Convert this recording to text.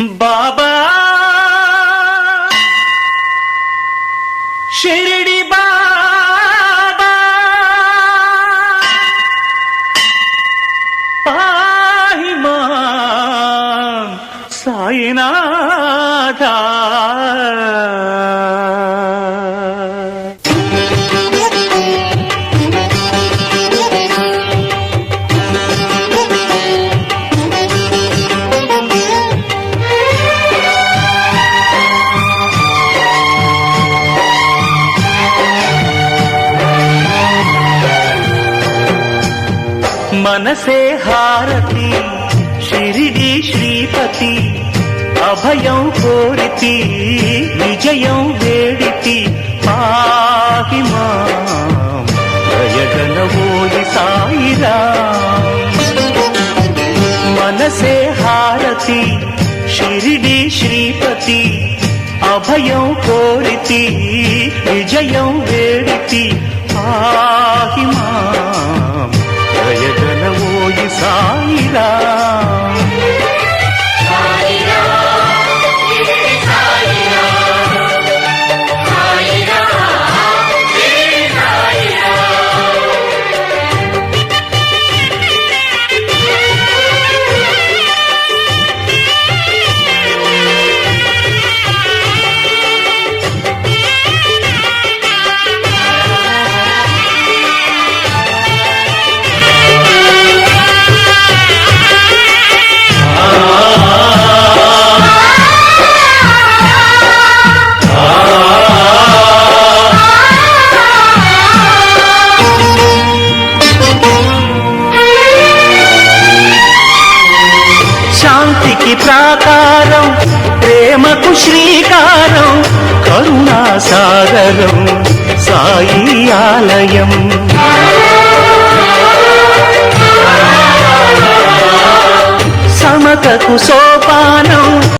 బాబా షిరిడి బాబా పాహి సాయినాథా మనసే హారతి షిరిడి శ్రీపతి అభయం కోరితి విజయం వేడితి పాహి మాం ఓడి సాయిరా మనసే హారతి షిరిడి శ్రీపతి అభయం కోరితి విజయం వేడితి ఆ సాయిరా శాంతికి ప్రాకారం ప్రేమకు శ్రీకారం కరుణా సాగరం సాయి ఆలయం. సమతకు సోపానం